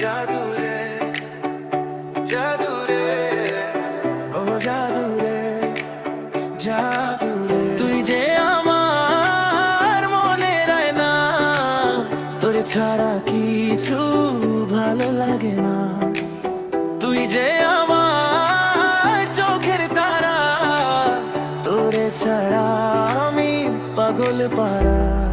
জাদু রে জাদু রে ও জাদু রে তুই যে আমার মনে না ছাড়া কিছু ভালো লাগে না। তুই যে আমার চোখের তারা, তোরে ছাড়া আমি পাগল পারা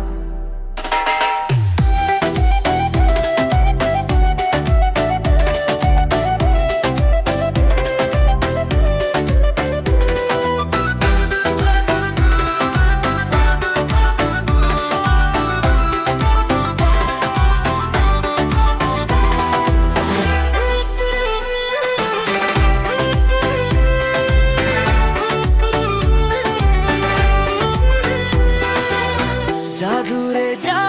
জাদুরে জাদুরে